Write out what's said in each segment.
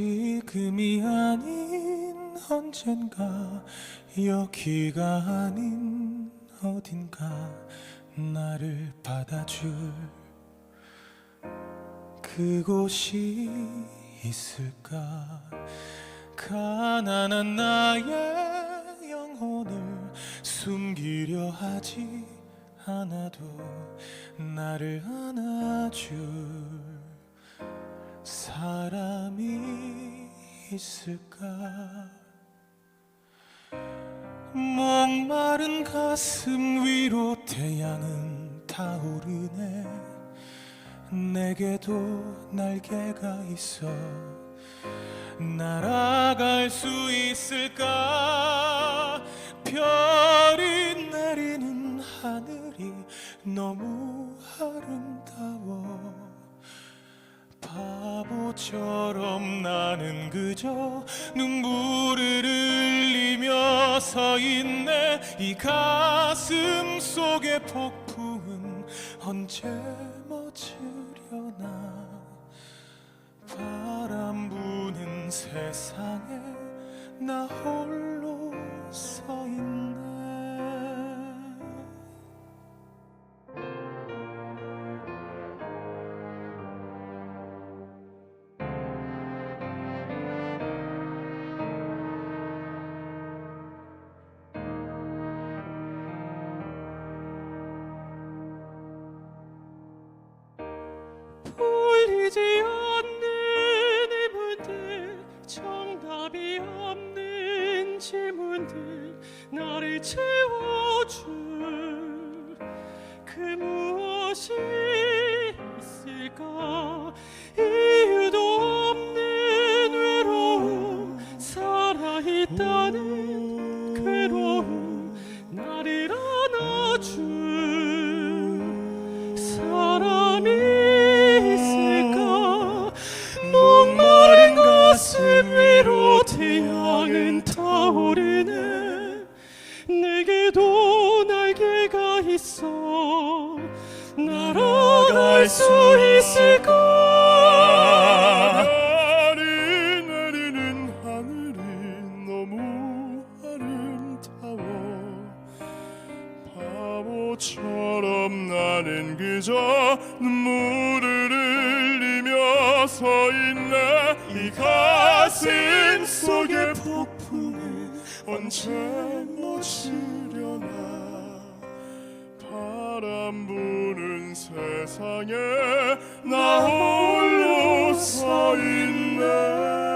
지금이 아닌 언젠가 여기가 아닌 어딘가 나를 받아줄 그곳이 있을까? 가난한 나의 영혼을 숨기려 하지 않아도 나를 안아줄 사람이 있을까? 목마른 가슴 위로 태양은 타오르네. 내게도 날개가 있어 날아갈 수 있을까? 별이 내리는 하늘이 너무 아름다워 바보처럼 나는 그저 눈물을 흘리며 서 있네. 이 가슴 속의 폭풍은 언제 멎으려나. 바람 부는 세상에 나 홀로 서 있네 무엇이 있을까? 이유도 없는 외로움 살아있다는 괴로움 나를 안아줄 사람이 있을까? 목마른 가슴 위로 태양은 타오르네 내게도 날개가 있어 날아갈 수 있을까? 별이 내리는 하늘이 너무 아름다워. 바보처럼 나는 그저 눈물을 흘리며 서 있네 이 가슴 속의 폭풍은 언제 멎으려나 바람 부는 세상에 나 홀로 서 있네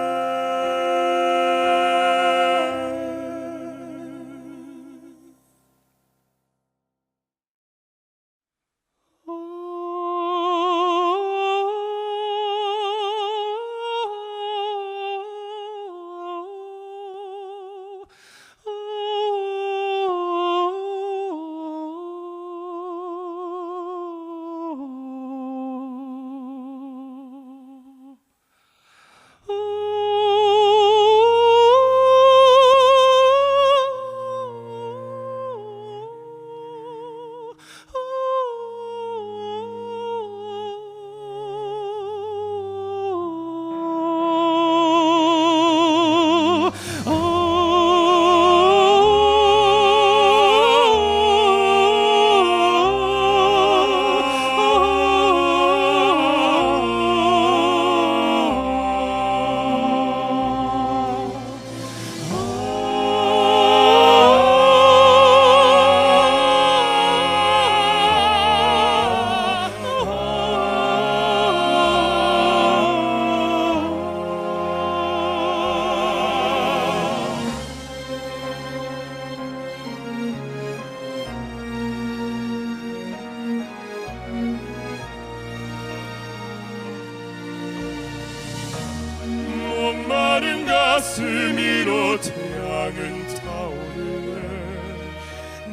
가슴 위로 태양은 타오르네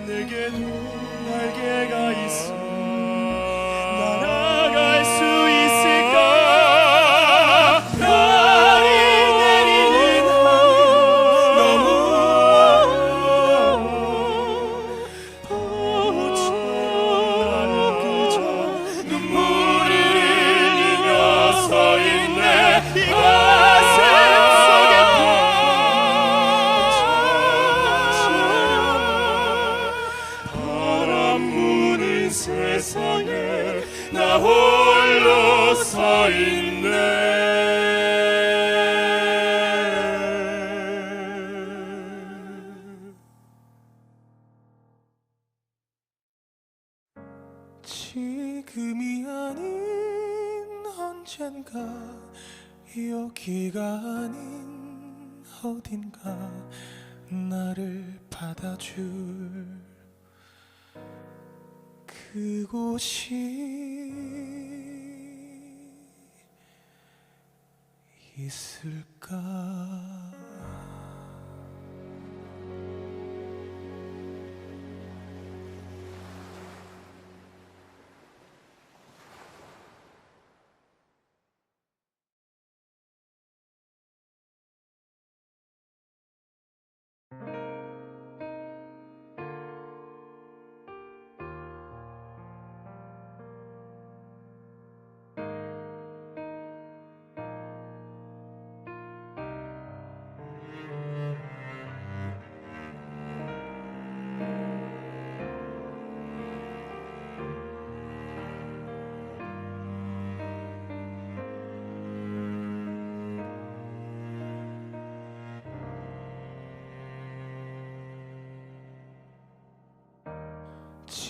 내게도 날개가 있어 여기가 아닌 어딘가 나를 받아줄 그곳이 있을까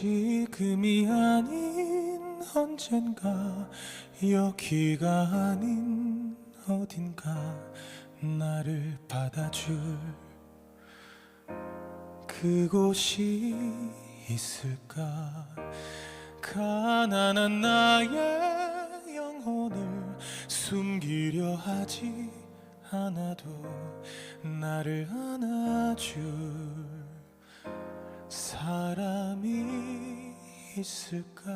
지금이 아닌 언젠가 여기가 아닌 어딘가 나를 받아줄 그곳이 있을까? 가난한 나의 영혼을 숨기려 하지 않아도 나를 안아줄 사람이 있을까?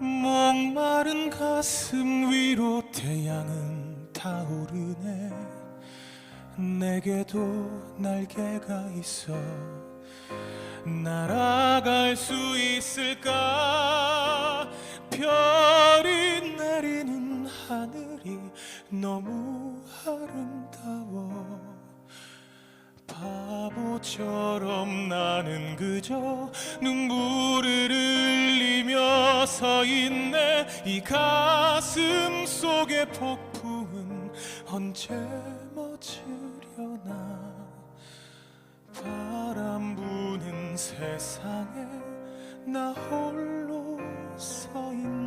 목마른 가슴 위로 태양은 타오르네. 내게도 날개가 있어 날아갈 수 있을까? 별이 내리는 하늘이 너무 아름다워 바보처럼 나는 그저 눈물을 흘리며 서 있네. 이 가슴 속의 폭풍은 언제 멎으려나. 바람 부는 세상에 나 홀로 서 있네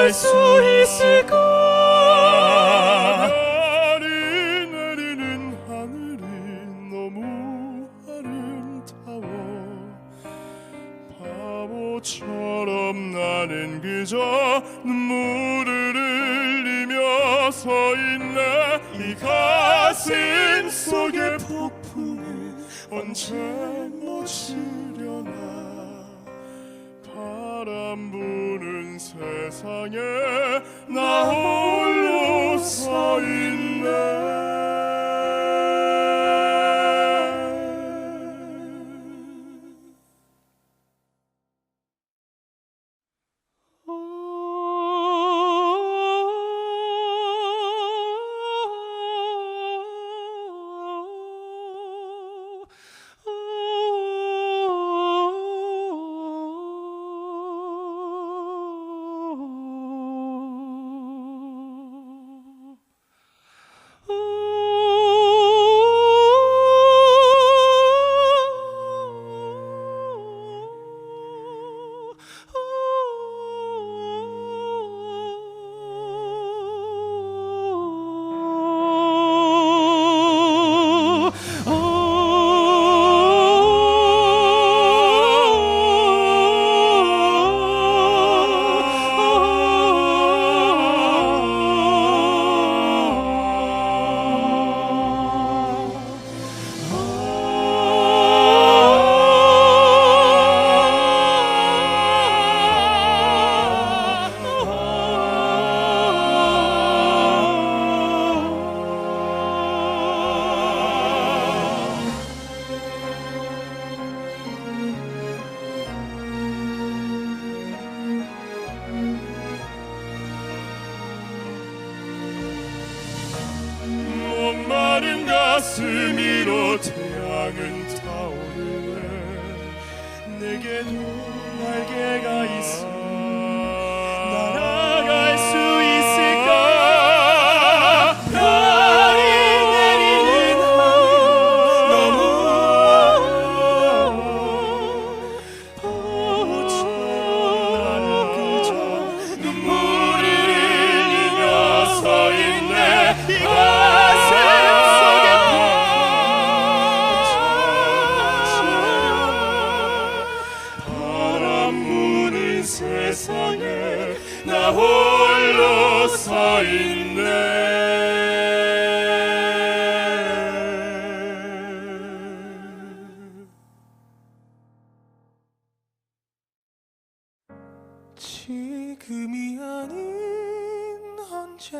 날아갈 수 있을까? 별이 내리는 하늘이 너무 아름다워. 바보처럼 나는 그저 눈물을 흘리며 서 있네. 이 가슴 속의 폭풍을 언제 멎으려나 바람 부는 세상에 나 홀로 서 있네 가슴 위로 태양은 타오르네. 내게도 날개가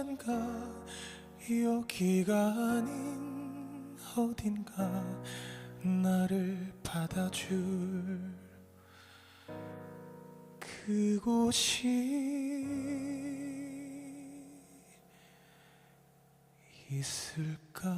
언젠가 여기가 아닌 어딘가 나를 받아줄 그곳이 있을까